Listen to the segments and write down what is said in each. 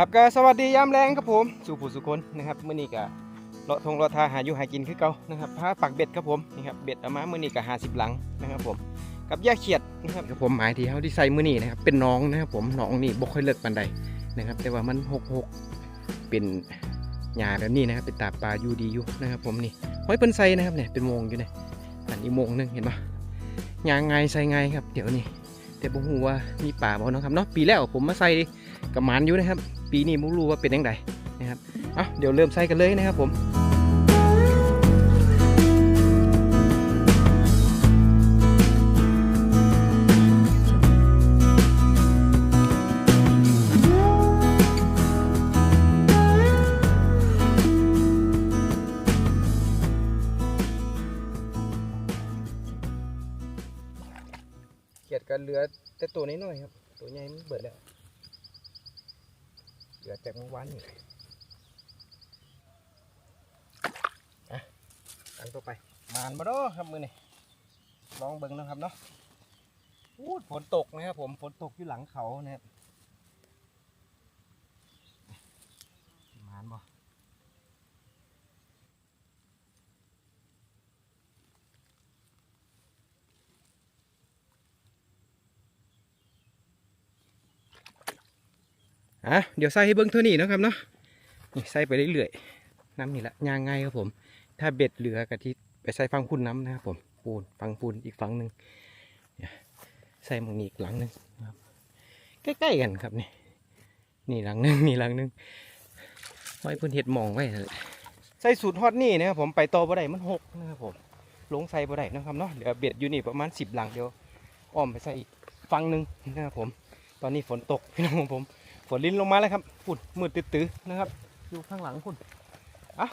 ครับก็สวัสดียามแรงครับผมสู่ผู้สุคนนะครับมื้อนี้ก็เลาะทงเลาะทาหาอยู่หากินคือเก่านะครับพาปักเบ็ดครับผมนี่ครับเบ็ดเอามามื้อนี้ก็50หลังนะครับผมกับยาเขียดนะครับครับผมหมายที่เฮาที่ใส่มื้อนี้นะครับเป็นน้องนะครับผมน้องนี่บ่ค่อยเลิกปานใดนะครับ แต่ว่ามันหกหกเป็นหญ้าแบบนี้นะครับเป็นตาปลาอยู่ดีอยู่นะครับ ผมนี่ห้อยเปิ้นใส่นะครับเนี่ยเป็นโมงอยู่เนี่ยอันนี้โมงหนึงเห็นปะหญ้าไงใส่ไงครับ เดี๋ยวนี้แต่บ่ฮู้ว่ามีป่าบ่เนาะครับเนาะปีแล้วผมมาใส่กับหมันอยู่นะครับ ปีนี้ไม่รู้ว่าเป็นยังไงนะครับเอาเดี๋ยวเริ่มใส่กันเลยนะครับผมเกียดกันเหลือแต่ตัวน้อยๆครับ ตัวใหญ่มันเบิดแล้ว ลือจากเมื่อวานนี่อะตั้งตัวไป มานมาด้อครับมือนี่ลองเบิ้งนะครับเนาะอู้ฝนตกนะครับผม ฝนตกอยู่หลังเขานะครับ อะเดี๋ยวใส่ให้เบิ่งเท่านี้นะครับเนาะนี่ใส่ไปเรื่อยๆน้ำนี่ละยางไงครับผม ถ้าเบ็ดเหลือกะทิไปใส่ฟังพุ่นน้ำนะครับผมปูนฟังปูนอีกฝั่งหนึ่งใส่หมองนี้อีกหลังหนึ่งครับใกล้ๆกันครับนี่นี่หลังหนึ่งนี่หลังหนึ่งไว้เพิ่นเห็ดหมองไว้ใส่สูตรฮอตนี่นะครับผมไปต่อบ่ได้มันหกนะครับผมลงใส่บ่ได้นะครับเนาะเหลือเบ็ดอยู่นี่ประมาณสิบหลังเดียวอ้อมไปใส่อีกฝั่งหนึ่งนะครับผม ตอนนี้ฝนตกพี่น้องผม ฝนลิ้นลงมาแล้วครับฝุ่นมืดตื้อๆนะครับ อยู่ข้างหลังฝุ่นอะ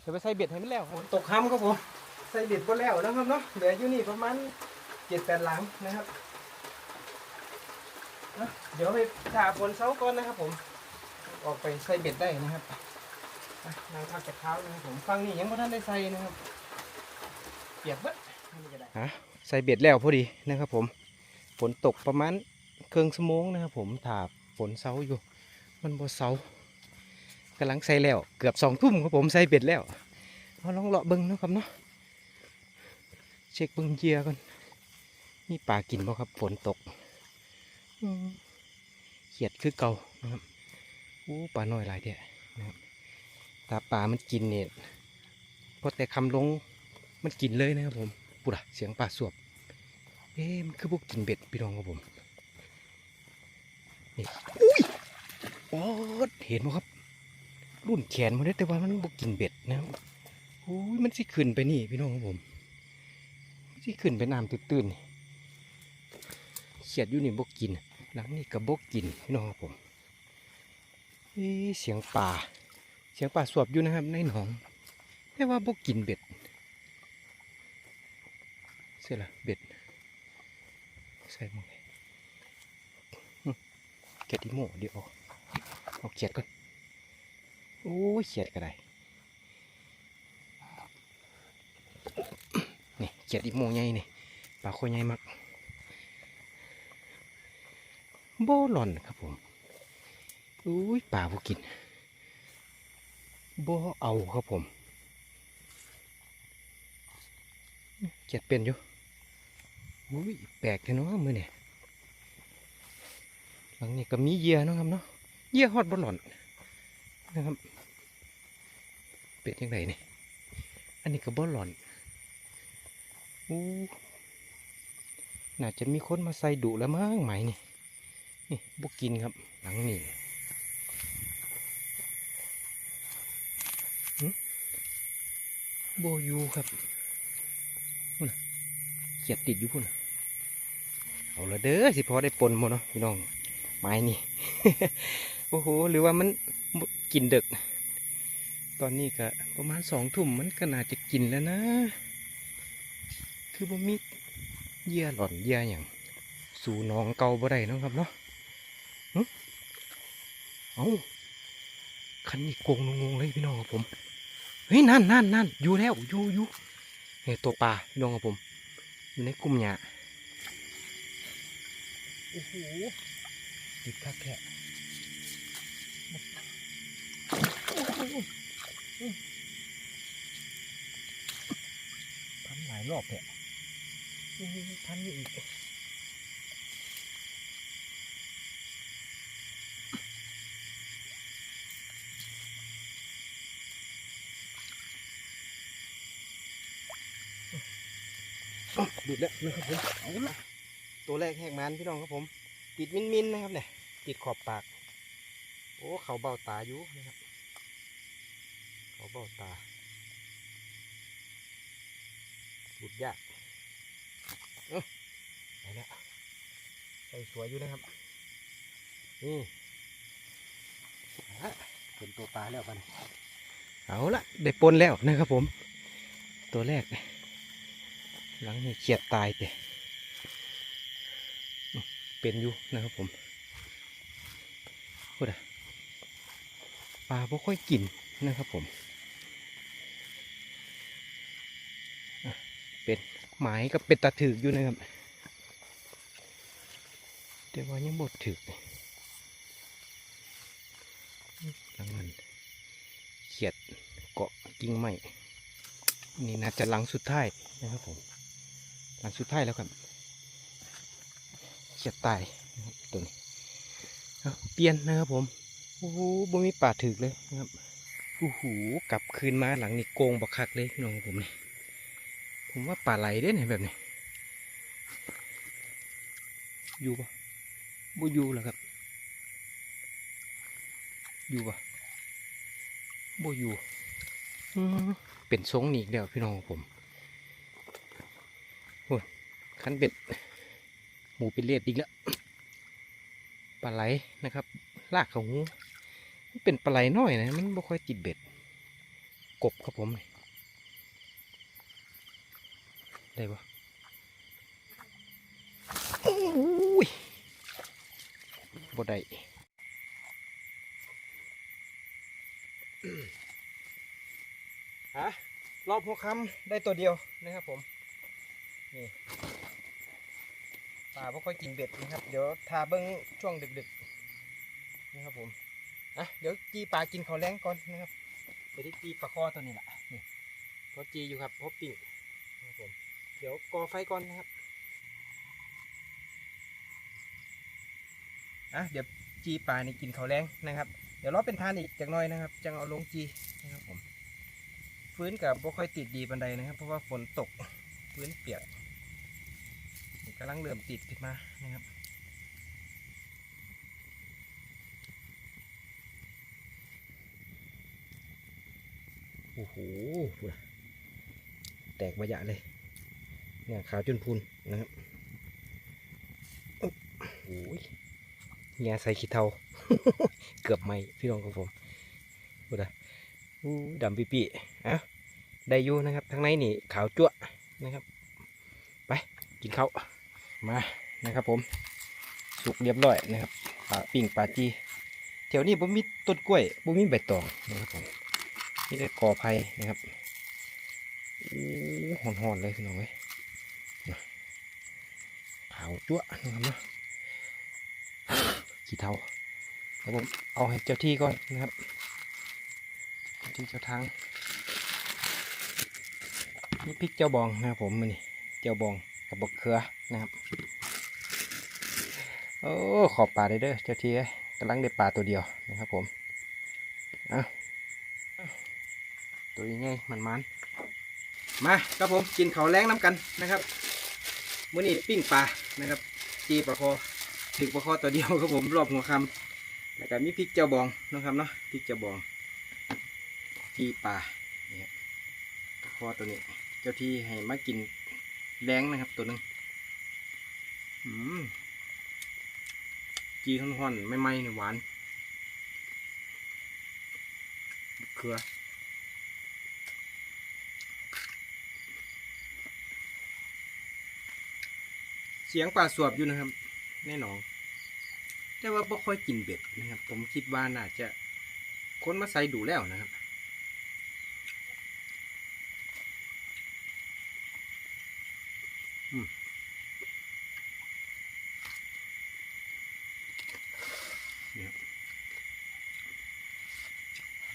เดี๋ยวไปใส่เบ็ดให้มันแล้วฝนตกค่ำครับผมใส่เบ็ดก็แล้วนะครับเนาะเหลืออยู่นี่ประมาณเจ็ดแปดหลังนะครับอะเดี๋ยวไปถ่าฝนเช้าก่อนนะครับผม ออกไปใส่เบ็ดได้นะครับอะนางพักจากเท้านะครับผมฟังนี่ยังไม่ทันได้ใส่นะครับเปียกเบิดนี่ก็ได้อะใส่เบ็ดแล้วพอดีนะครับผมฝนตกประมาณเครื่องสมงนะครับผมถา ฝนเซาอยู่ มันบ่เซากำลังใส่แล้ว เกือบสองทุ่มครับผมใส่เบ็ดแล้วเอาลองเลาะเบิ้งนะครับเนาะเช็คเบิ้งเยียก่อนมีปลากินบ่ครับฝนตกเขียดคือเก่านะครับอู้ปลาน้อยหลายเดียนะครับถ้าปลามันกินเนี่ยพอแต่คำลงมันกินเลยนะครับผมปุระเสียงปลาสวบเอ๊ะมันคือพวกกินเบ็ดพี่น้องครับผม นี่อุ้ยโอ้เห็นไหมครับ รุ่นแขนมันได้แต่ว่ามันบกกินเบ็ดนะครับอุ้ยมันสิขึ้นไปนี่พี่น้องครับผมสิขึ้นไปน้ำตื้นๆเขียดอยู่นี่บกกิน หลังนี่กับบกกินพี่น้องครับผมเสียงป่า เสียงป่าสวบอยู่นะครับในหนอง แต่ว่าบกกินเบ็ดเสียละเบ็ดใส่มดเลย เขียดอีโม่เดี๋ยวเอาเอาเขียดก่อนโอ้ยเขียดก็ได้นี่เขียดอีโม่ใหญ่นี่ปลาโคใหญ่มากโบหลอนครับผมอุ้ยปลาบ่กินโบเอาครับผมเขียดเป็นอยู่อุ้ยแปลกเลยเนาะมือเนี่ย หลังนี้ก็มีเหยื่อเนาะครับเนาะเหยื่อฮอดบอลหล่อนนะครับเป็ดยังไงนี่อันนี้ก็บอลหล่อนอู้น่าจะมีคนมาใส่ดุแล้วมั้งไหมนี่นี่บุกกินครับ หลังนี้หึโบอยูครับพุ่นน่ะเขียดติดอยู่พุ่นน่ะเอาละเด้อสิพอได้ปนหมดเนาะพี่น้อง ไม้นี่ โอ้โห หรือว่ามันกินดึก ตอนนี้ก็ประมาณสองทุ่มมันก็น่าจะกินแล้วนะ คือบ่มีเยื่อหล่อนเยื่ออย่าง สู่น้องเก่าบ่ได้นะครับเนาะเอาคันนี้โกงงงเลยพี่น้องครับผม เฮ้ยนั่นนั่นนั่นอยู่แล้วอยู่อยู่เนี่ยตัวปลาพี่น้องครับผม อยู่ในกลุ่มหญ้าโอ้โห ติดคักแค่พันหลายรอบเนี่ยพันนี่อีกดูดแล้วนะครับผมเอาละตัวแรกแหกมันพี่น้องครับผม ติดมินมินนะครับเนี่ยติดขอบปาก โอ้เขาเบ้าตาอยู่นะครับ เขาเบ้าตาหลุดยากเอ้าไปแล้วใส่สวยอยู่นะครับ นี่เอาละเป็นตัวปลาแล้วกันเอาละได้ปนแล้วนะครับผม ตัวแรก หลังนี่เขียดตายเตะ เป็นอยู่นะครับผมพูดอะปลาไม่ค่อยกินนะครับผมเป็นหมายกับเป็ดตาถืออยู่นะครับ แต่ว่ายังบดถือหลังนั้นเขียดเกาะกิ่งไม้นี่น่าจะหลังสุดท้ายนะครับผมหลังสุดท้ายแล้วครับ ขียดตายตัวนี้เปลี่ยนนะครับผม โอ้โหบ่มีป่าถึกเลยนะครับโอ้โหกลับคืนมาหลังนี่โกงบักคักเลยพี่น้องผมนี่ผมว่าป่าไหลเด้เนี่ยแบบนี้ อยู่ปะบ่อยู่แล้วครับ อยู่ปะบ่อยู่เป็นทรงนี่อีกแล้วพี่น้องผมคันเบ็ด หมูเป็นเลียดอีกแล้วปลาไหลนะครับลากเขาหูมันเป็นปลาไหลน้อยนะมันไม่ค่อยติดเบ็ด กบครับผมได้ปะโอ้ยบ่ได้ฮะรอบหัวคำได้ตัวเดียวนะครับผม นี่ ปลาไม่ค่อยกินเบ็ดนะครับ เดี๋ยวทาเบิ้งช่วงดึกๆนะครับผมอะเดี๋ยวจีปลากินข้าวแรงก่อนนะครับเดี๋ยวที่จีปลาคอตัวนี้แหละนี่พอจีอยู่ครับพอปิ้งนะครับผมเดี๋ยวก่อไฟก่อนนะครับอะเดี๋ยวจีปลานี่กินข้าวแรงนะครับ เดี๋ยวรอเป็นทานอีกจากน้อยนะครับจังเอาลงจีนะครับผม ฟื้นกับบ่ค่อยติดดีบันไดนะครับ เพราะว่าฝนตก พื้นเปียกำลังเริ่มติดขึ้นมานะครับโอ้โหพูดอะแตกมาหยะเลย เนี่ยขาวจนพุนนะครับโอ้ยเงียใส่ขี้เทาเกือบไหมพี่น้องของผมพูดอะดำปีปีอะได้อยู่นะครับทั้งในนี่ขาวจั่วนะครับ ไป กินข้าว มานะครับผมสุกเรียบร้อยนะครับปลาปิ่งปลาจีแถวนี้ผมมีต้นกล้วยผมมีใบตองนะครับผมนี่ได้กอไผ่นะครับโอ้หอนๆเลยพี่น้องเว้ยขาวจั่วนะครับเนะขี้เทาแล้วผมเอาให้เจ้าที่ก่อนนะครับเจ้าที่เจ้าทางนี่พริกเจ้าบองนะครับผมมันนี่เจ้าบอง กับบกเขือนะครับ โอ้ขอบปลาได้เด้อเจ้าทีกำลังได้ปลาตัวเดียวนะครับผมอาตัวใหญ่มันมันมาครับผมกินข้าวแรงน้ำกันนะครับมื้อนี้ปิ้งปลานะครับจีปลาคอถึงปลาคอตัวเดียวครับผมรอบหัวคำแล้วก็มีพริกเจ้าบองนะครับเนาะพริกเจ้าบองจีปลานี่ครับปลาคอตัวนี้ เจ้าที่ให้มากิน แรงนะครับตัวหนึ่งอืมจีห่อนๆไม่ไหม้ๆนี่หวานเครือเสียงปลาสวบอยู่นะครับ แน่นอนแต่ว่าไม่ค่อยกินเบ็ดนะครับ ผมคิดว่าน่าจะ คนมาใส่ดูแล้วนะครับ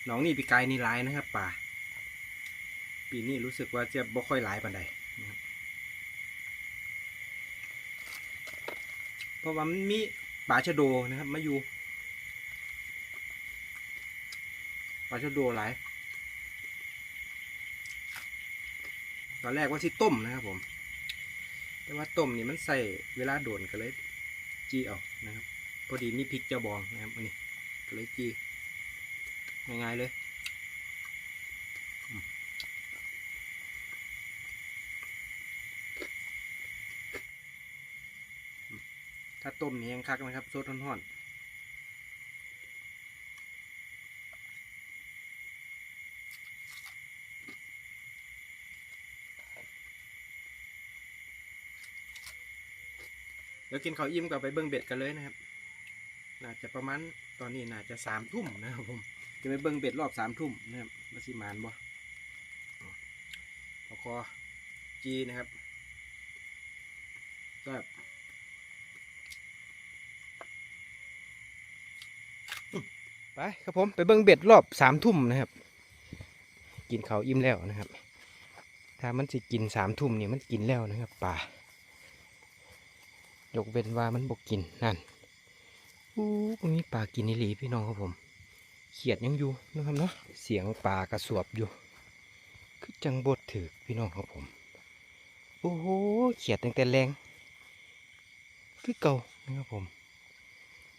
นหนองนี่ปีกายนี่หลายนะครับ ป่า ปีนี้รู้สึกว่าจะบ่ค่อยหลายปานใดนะครับเพราะว่ามันมีป่าชะโดนะครับมาอยู่ป่าชะโดหลายตอนแรกว่าที่ต้มนะครับผม แต่ว่าต้มนี่มันใส่เวลาโดนก็เลย จีเอานะครับ พอดีมีพริกเจ้าบองนะครับอันนี้ก็เลยจี้ ง่ายๆเลยอืมถ้าต้มนี่ยังคักนะครับโซดห่อนๆเดี๋ยวกินข้าวอิ่มก็ไปเบิ้งเบ็ดกันเลยนะครับ น่าจะประมาณตอนนี้น่าจะสามทุ่มนะครับผม จะไปเบิ้งเบ็ดรอบสามทุ่มนะครับมาสิมานบ่พอคอจีนะครับก็ไปครับผมไปเบิ้งเบ็ดรอบสามทุ่มนะครับ กินเขาอิ่มแล้วนะครับ ถ้ามันจะกินสามทุ่มนี่มันกินแล้วนะครับป่ายกเว้นว่ามันบกกินนั่นอู้มันมีปลากินนหลีพี่น้องครับผม ขียดยังอยู่นะครับเนาะเสียงปลากระสวบอยู่ คือจังบดถือพี่น้องครับผม โอ้โหเขียดตั้งแต่แรง คือเก่านะครับผม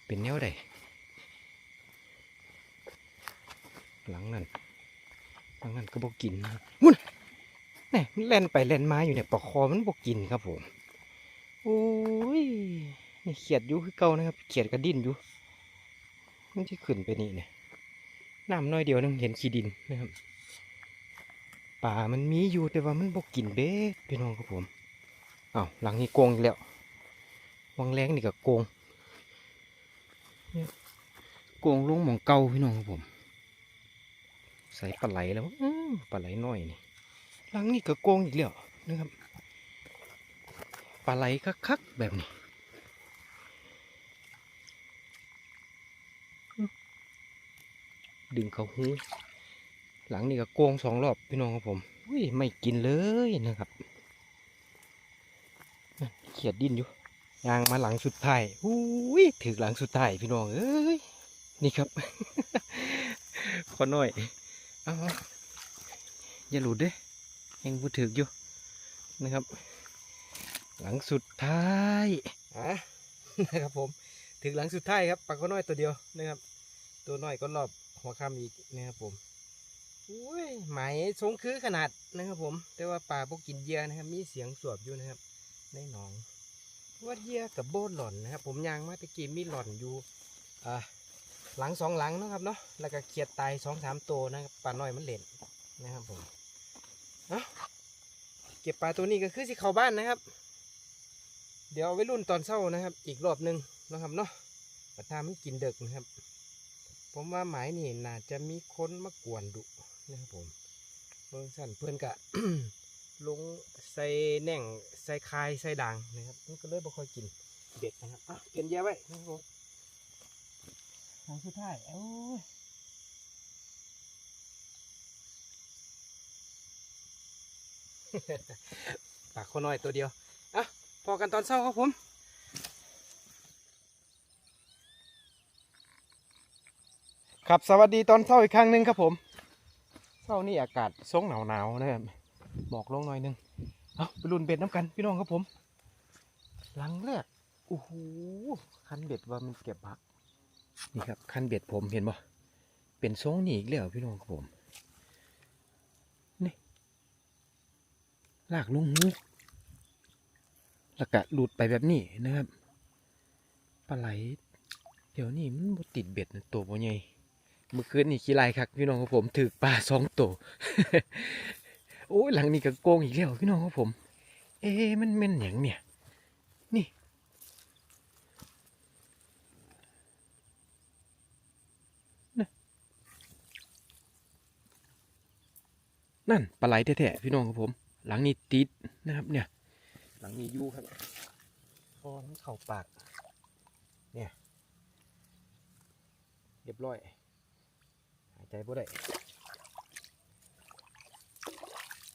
เป็นแนวใดหลังนั้นหลังนั้นก็บอกกินนะมุ่นนี่มันแล่นไปแล่นมาอยู่เนี่ยปลอกคอมันบอกกินครับผมโอ้ยนี่เขียดอยู่คือเก่านะครับ เขียดกระดิ้นอยู่ มันที่ขึ้นไปนี่เนี่ย น้ำน้อยเดียวนึงเห็นขี้ดินนะครับป่ามันมีอยู่แต่ว่ามันบกกินเบ็ดพี่น้องครับผมอ้าวหลังนี้โกงอีกแล้ววังแรงนี่ก็โกงเนี่ยโกงลงหมองเก่าพี่น้องครับผม ใส่ปลาไหลแล้วปลาไหลน้อยนี่หลังนี้ก็โกงอีกแล้วนะครับปลาไหลคักๆแบบนี้ ดึงเขาหูหลังนี่ก็โกงสองรอบพี่น้องครับผมอุ้ยไม่กินเลยนะครับเขียดดิ้นอยู่ยางมาหลังสุดท้ายอุ้ยถือหลังสุดท้ายพี่น้องเอ้ยนี่ครับขอหน่อยเอาอาอย่าหลุดเด้ยังพูดถืออยู่นะครับ หลังสุดท้ายอะนะครับผมถึงหลังสุดท้ายครับปลาข้อน้อยตัวเดียวนะครับ ตัวน้อยก็รอบ หัวคำอีกนะครับผมอุ้ยไหมายทรงคือขนาดนะครับผม แต่ว่าปลาพวกกินเยื่อนะครับ มีเสียงสวบอยู่นะครับ ในหนองว่าเยื่อกับโบนหล่อนนะครับ ผมยางมาตะกี้มีหล่อนอยู่อ่าหลังสองหลังนะครับเนาะแล้วก็เขียดตายสองสามตัวนะครับปลาน้อยมันเล่นนะครับผมเอาเก็บปลาตัวนี้ก็คือสิเข้าบ้านนะครับ เดี๋ยวเอาไว้รุ่นตอนเช้านะครับ อีกรอบหนึ่งนะครับเนาะแต่ถ้ามันกินเดึกนะครับ ผมว่าหมายนี่น่าจะมีคนมากวนดุนะครับผมเบิ่งสั่นเพื่อนกะลงใส่แหน่งใส่คายใส่ด่างนะครับมันก็เลยบ่ค่อยกินเบ็ดนะครับอะเปลี่ยนเยาไว้นะครับผมทางสุดท้ายโอ้ยปากคนน้อยตัวเดียวอะพอกันตอนเช้าครับผม ครับสวัสดีตอนเช้าอีกครั้งหนึ่งครับผมเช้านี่อากาศทรงหนาวหนาวๆนะครับหมอกลงหน่อยนึงเอาไปรุ่นเบ็ดน้ำกันพี่น้องครับผม หลังแรกโอ้โหคันเบ็ดว่ามันเก็บผักนี่ครับคันเบ็ดผมเห็นบ่เป็นทรงนี่อีกแล้วพี่น้องครับผมนี่ลากลงหูแล้วก็หลุดไปแบบนี้นะครับปลาไหลเดี๋ยวนี้มันติดเบ็ดตัวบ่ใหญ่ เมื่อคืนนี่ขี้ลายครับพี่น้องครับผมถือปลาสองตัวโอ้ยหลังนี้ก็โกงอีกแล้วพี่น้องครับผม เอ๊ะมันเป็นอย่างเนี่ย นี่ นั่นปลาไหลแท้ๆพี่น้องครับผม หลังนี้ติดนะครับ เนี่ย หลังนี้ยู่ครับพอมันเข่าปาก เนี่ย เรียบร้อย ใจบ่ได้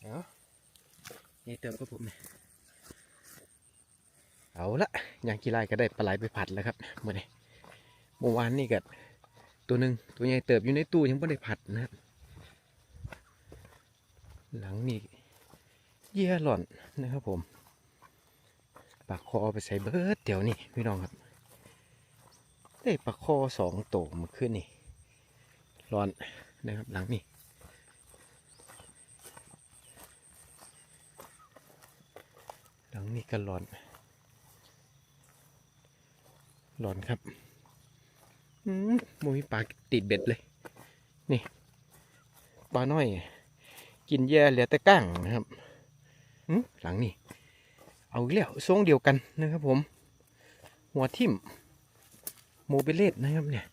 เอานี่เติมก็ผมเนี่ยเอาละอย่างกีฬาก็ได้ปลาไหลไปผัดแล้วครับเมื่อนี้เมื่อวานนี่ก็ตัวหนึ่งตัวใหญ่เติบอยู่ในตู้ยังไม่ได้ผัดนะครับหลังนี่เยี่ยหล่อนนะครับผม ปากคอไปใส่เบิร์ดเดี๋ยวนี้พี่น้องครับ ได้ปลาคอสองโตวมาขึ้นนี่ ร้อนนะครับหลังนี่หลังนี่ก็ร้อนร้อนครับอืมมีปลาติดเบ็ดเลย นี่ปลาน้อย กินแย่เหลือแต่ก้างนะครับหึหลังนี่เอาอีกแล้วทรงเดียวกันนะครับผม หัวทิ่มโมเบเลตนะครับเนี่ย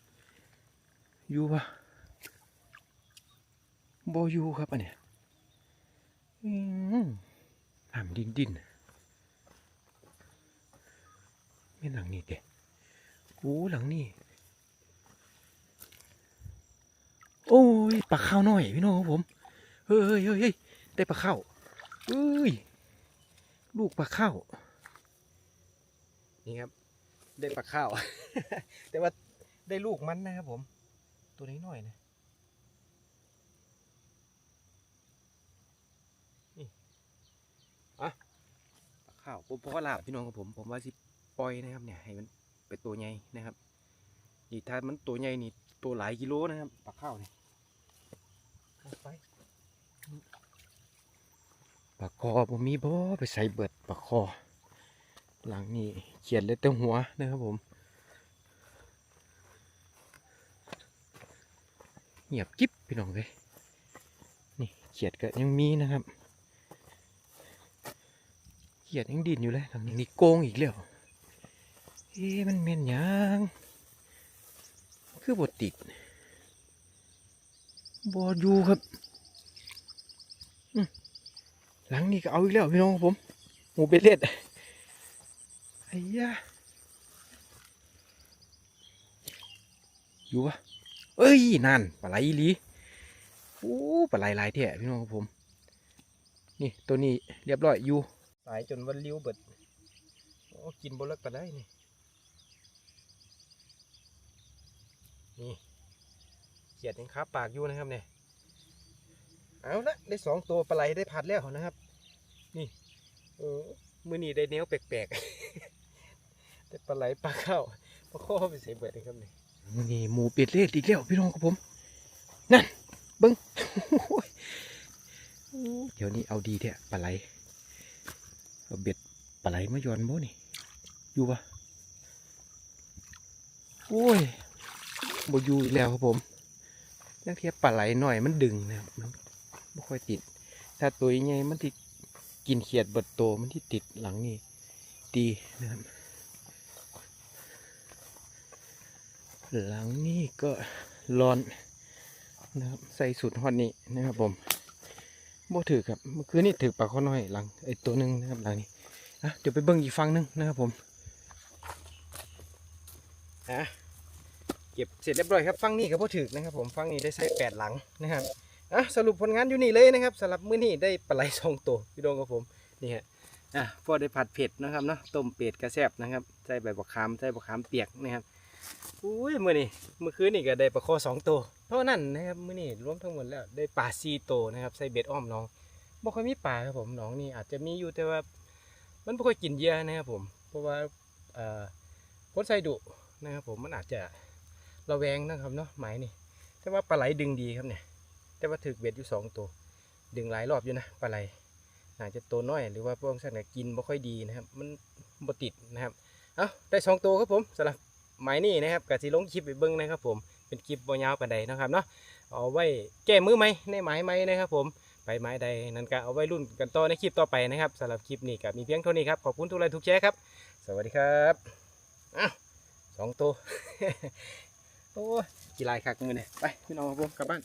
อยูปะโบอยูครับอันเนี้ห่ามดินดินไม่หลังนี่เด็โอ้หลังนี่โอ้ยปลาข้าวน้อยพี่น้องครับผมเฮ้ยเฮ้ยเฮ้ยเฮ้ยได้ปลาข้าวเอ้ย ลูกปลาข้าวนี่ครับ ได้ปลาข้าว แต่ว่าได้ลูกมันนะครับผม ตัวนี้หน่อยนะนี่อะปลา ข้าวผมพอลาบพี่น้องกับผม ผมว่าสิปล่อยนะครับเนี่ยให้มันเป็นตัวใหญ่นะครับนี่ถ้ามันตัวใหญ่นี่ตัวหลายกิโลนะครับปลาข้าวนี่เอาไปปลาคอผมมีบ่ไปใส่เบิดปลาคอ หลังนี่เขียนเลยแต่หัวนะครับผมเงียบกิ๊บพี่น้องเลยนี่เขียดก็ยังมีนะครับ เขียดยังดินอยู่เลยทางนี้โกงอีกแล้วเอ๊มันเม่นยังคือบดติดบอดอยู่ครับหลังนี้ก็เอาอีกแล้วพี่น้องผมหมูเบลเลดไอ้ยาอยู่วะเอ้ยนั่นปลาไหลลีโอ้ปลาไหลลายแท้พี่น้องผม นี่ตัวนี้เรียบร้อยอยู่ สายจนวันเลี้ยวเบิดโอ้กินบลิกปลาได้นี่นี่เขียดยังคาปากอยู่นะครับเนี่ยเอาละได้สองตัวปลาไหลได้ผัดแล้วนะครับ นี่เออมือนีได้แนวแปลกๆได้ปลาไหลปลาเข้าปลาข้อไปเสียเบิดนะครับเนี่ยนี่หมูเป็ดเลือดอีกแล้วพี่น้องครับผม นั่นเบิ้งโอ้ยเดี๋ยวนี้เอาดีเถอะปลาไหล เอาเบ็ดปลาไหลมายอนโมนี่อยู่ปะโอ้ยบ่อยู่อีกแล้วครับผมนักเทียบปลาไหลหน่อยมันดึงนะครับมันไม่ค่อยติด ถ้าตัวใหญ่มันที่กินเขียดเบิดโตมันที่ติดหลังนี่ดีนะครับหลังนี่ก็ร้อนนะครับใส่สูตรฮอตนี้นะครับผม บ่ถือครับเมื่อคืนนี่ถือปลาข้อน้อยหลังไอตัวหนึ่งนะครับหลังนี้อะเดี๋ยวไปเบิ่งอีกฝั่งหนึงนะครับผมอะเก็บเสร็จเรียบร้อยครับฝั่งนี้ก็บ่ถือนะครับ ผมฝั่งนี้ได้ใส่แปดหลังนะครับอะสรุปผลงานอยู่นี่เลยนะครับสำหรับมื้อนี้ได้ปลาไหลสองตัวพี่ดงกับผมนี่ฮะอะพอได้ผัดเผ็ดนะครับเนาะต้มเป็ดกระแซบนะครับใส่ใบบักขามใส่บักขามเปียกนะครับ อุ้ยมื่อนี้เมื่อคืนนี่ก็ได้ปลาคอสองตัวเท่านั้นนะครับมื่อนี้รวมทั้งหมดแล้วได้ปลาซีโตวนะครับใส่เบ็ดอ้อมน้องบ่ค่อยมีปลาครับผมน้องนี่อาจจะมีอยู่แต่ว่า มันบ่ค่อยกินเยื่นะครับผม เพราะว่าเอ่อคนใส่ดุนะครับผมมันอาจจะระแวงนะครับเนาะหมายนี่แต่ว่าปลาไหลดึงดีครับเนี่ย แต่ว่าถึกเบ็ดอยู่สองตัว ดึงหลายรอบอยู่นะปลาไหลอาจจะตัวน้อยหรือว่าพวกสัตว์เนี่ยกินบ่ค่อยดีนะครับ มันบ่ติดนะครับ เอาได้สองตัวครับผมสำหรับ หมายนี่นะครับกะสิลงคลิปไปเบิ้งนะครับ ผมเป็นคลิปบอยาวปันใดนะครับเนาะเอาไว้แก้มือไหมในหมายไหมนะครับ ผมไปไม้ใดนั้นก็เอาไว้รุ่นกันต่อในคลิปต่อไปนะครับสำหรับคลิปนี้ก็มีเพียงเท่านี้ครับขอบคุณทุกไลค์ทุกแชร์ครับ สวัสดีครับอ้าวสองตัวโอ้กีฬายคักมือเนี่ยไปพี่น้องครับผมกลับบ้าน